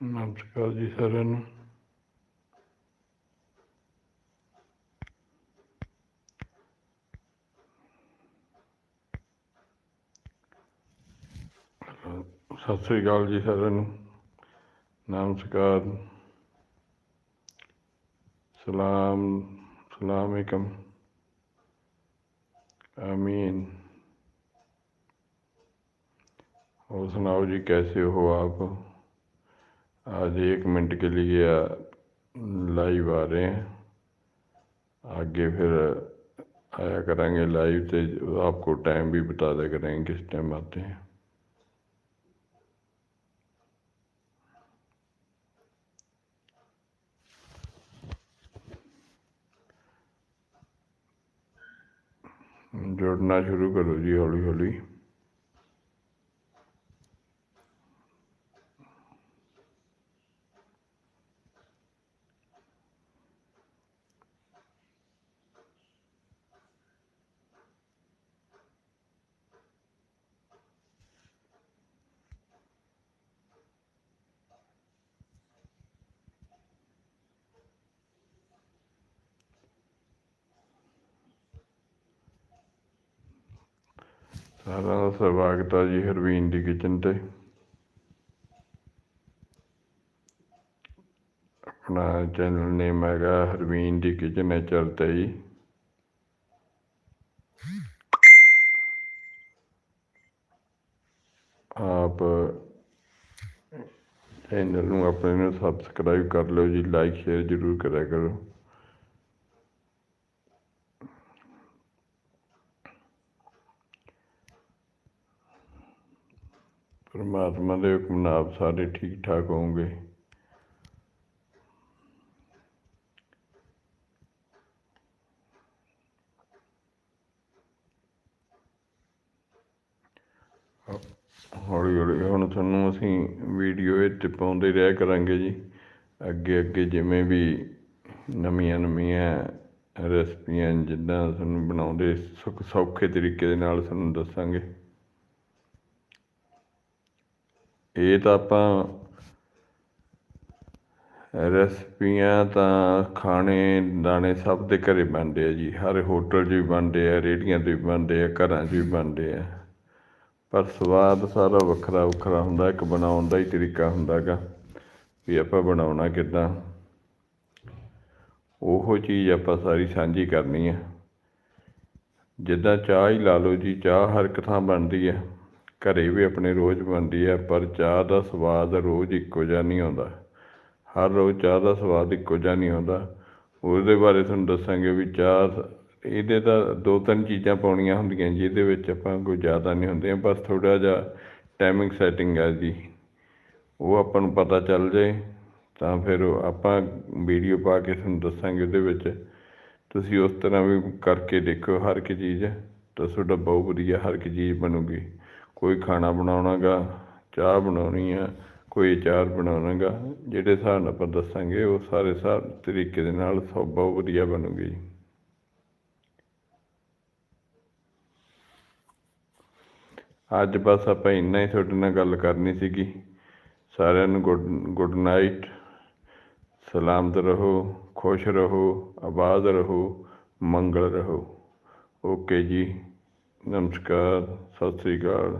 ਨਮਸਕਾਰ ਜੀ ਸਾਰਿਆਂ ਨੂੰ ਸਤਿ ਸ੍ਰੀ ਅਕਾਲ सलाम सलामकम आमीन और सुनाओ जी, कैसे हो आप? आज एक मिनट के लिए लाइव आ रहे हैं। आगे फिर आया करेंगे लाइव से तो आपको टाइम भी बता दे करेंगे किस टाइम आते हैं। ਜੋੜਨਾ ਸ਼ੁਰੂ ਕਰੋ ਜੀ ਹੌਲੀ ਹੌਲੀ ਸਾਰਿਆਂ ਦਾ ਸਵਾਗਤ ਹੈ ਜੀ ਹਰਵੀਨ ਦੀ ਕਿਚਨ ਤੇ। ਆਪਣਾ ਚੈਨਲ ਨੇਮ ਹੈਗਾ ਹਰਵੀਨ ਦੀ ਕਿਚਨ ਐਚਆਰ ਜੀ। ਆਪ ਚੈਨਲ ਨੂੰ ਆਪਣੇ ਨੂੰ ਸਬਸਕ੍ਰਾਈਬ ਕਰ ਲਿਓ ਜੀ ਲਾਈਕ ਸ਼ੇਅਰ ਜ਼ਰੂਰ ਕਰਿਆ ਕਰੋ। ਪਰਮਾਤਮਾ ਦੇ ਹੁਕਮ ਨਾਲ ਸਾਰੇ ਠੀਕ ਠਾਕ ਹੋਵੋਗੇ। ਹੌਲੀ ਹੌਲੀ ਹੁਣ ਤੁਹਾਨੂੰ ਅਸੀਂ ਵੀਡੀਓ ਇਹ 'ਤੇ ਪਾਉਂਦੇ ਰਹਿ ਕਰਾਂਗੇ ਜੀ। ਅੱਗੇ ਅੱਗੇ ਜਿਵੇਂ ਵੀ ਨਵੀਆਂ ਨਵੀਆਂ ਰੈਸਪੀਆਂ ਜਿੱਦਾਂ ਤੁਹਾਨੂੰ ਬਣਾਉਂਦੇ ਸੁਖ ਸੌਖੇ ਤਰੀਕੇ ਦੇ ਨਾਲ ਤੁਹਾਨੂੰ ਦੱਸਾਂਗੇ। ਇਹ ਤਾਂ ਆਪਾਂ ਰੈਸਪੀਆਂ ਤਾਂ ਖਾਣੇ ਦਾਣੇ ਸਭ ਦੇ ਘਰੇ ਬਣਦੇ ਆ ਜੀ। ਹਰ ਹੋਟਲ 'ਚ ਵੀ ਬਣਦੇ ਆ, ਰੇਹੜੀਆਂ 'ਤੇ ਵੀ ਬਣਦੇ ਆ, ਘਰਾਂ 'ਚ ਵੀ ਬਣਦੇ ਆ। ਪਰ ਸਵਾਦ ਸਾਰਾ ਵੱਖਰਾ ਵੱਖਰਾ ਹੁੰਦਾ, ਇੱਕ ਬਣਾਉਣ ਦਾ ਹੀ ਤਰੀਕਾ ਹੁੰਦਾ ਗਾ ਵੀ ਆਪਾਂ ਬਣਾਉਣਾ ਕਿੱਦਾਂ। ਉਹੋ ਚੀਜ਼ ਆਪਾਂ ਸਾਰੀ ਸਾਂਝੀ ਕਰਨੀ ਆ। ਜਿੱਦਾਂ ਚਾਹ ਹੀ ਲਾ ਲਓ ਜੀ, ਚਾਹ ਹਰ ਇੱਕ ਥਾਂ ਬਣਦੀ ਆ। ਘਰੇ ਵੀ ਆਪਣੇ ਰੋਜ਼ ਬਣਦੀ ਆ ਪਰ ਚਾਹ ਦਾ ਸਵਾਦ ਰੋਜ਼ ਇੱਕੋ ਜਿਹਾ ਨਹੀਂ ਆਉਂਦਾ। ਹਰ ਰੋਜ਼ ਚਾਹ ਦਾ ਸਵਾਦ ਇੱਕੋ ਜਿਹਾ ਨਹੀਂ ਆਉਂਦਾ। ਉਹਦੇ ਬਾਰੇ ਤੁਹਾਨੂੰ ਦੱਸਾਂਗੇ ਵੀ ਚਾਹ ਇਹਦੇ ਤਾਂ ਦੋ ਤਿੰਨ ਚੀਜ਼ਾਂ ਪਾਉਣੀਆਂ ਹੁੰਦੀਆਂ ਜਿਹਦੇ ਵਿੱਚ ਆਪਾਂ ਕੋਈ ਜ਼ਿਆਦਾ ਨਹੀਂ ਹੁੰਦੇ ਬਸ ਥੋੜਾ ਜਿਹਾ ਟਾਈਮਿੰਗ ਸੈਟਿੰਗ ਹੈ ਜੀ। ਉਹ ਆਪਾਂ ਨੂੰ ਪਤਾ ਚੱਲ ਜਾਏ, ਤਾਂ ਫਿਰ ਆਪਾਂ ਵੀਡੀਓ ਪਾ ਕੇ ਤੁਹਾਨੂੰ ਦੱਸਾਂਗੇ ਉਹਦੇ ਵਿੱਚ। ਤੁਸੀਂ ਉਸ ਤਰ੍ਹਾਂ ਵੀ ਕਰਕੇ ਦੇਖੋ ਹਰ ਇੱਕ ਚੀਜ਼, ਤਾਂ ਤੁਹਾਡਾ ਬਹੁਤ ਵਧੀਆ ਹਰ ਇੱਕ ਚੀਜ਼ ਬਣੂਗੀ। ਕੋਈ ਖਾਣਾ ਬਣਾਉਣਾ ਗਾ ਚਾਹ ਬਣਾਉਣੀ ਆ, ਕੋਈ ਅਚਾਰ ਬਣਾਉਣਾ ਗਾ ਜਿਹੜੇ ਹਿਸਾਬ ਨਾਲ ਆਪਾਂ ਦੱਸਾਂਗੇ ਉਹ ਸਾਰੇ ਹਿਸਾਬ ਤਰੀਕੇ ਦੇ ਨਾਲ ਸਭ ਬਹੁਤ ਵਧੀਆ ਬਣੂਗੀ ਜੀ। ਅੱਜ ਬਸ ਆਪਾਂ ਇੰਨਾ ਹੀ ਤੁਹਾਡੇ ਨਾਲ ਗੱਲ ਕਰਨੀ ਸੀਗੀ। ਸਾਰਿਆਂ ਨੂੰ ਗੁੱਡ ਗੁੱਡ ਨਾਈਟ। ਸਲਾਮਤ ਰਹੋ, ਖੁਸ਼ ਰਹੋ, ਆਬਾਦ ਰਹੋ, ਮੰਗਲ ਰਹੋ। ਓਕੇ ਜੀ। ਨਮਸਕਾਰ ਸਤਿ ਸ੍ਰੀ ਅਕਾਲ।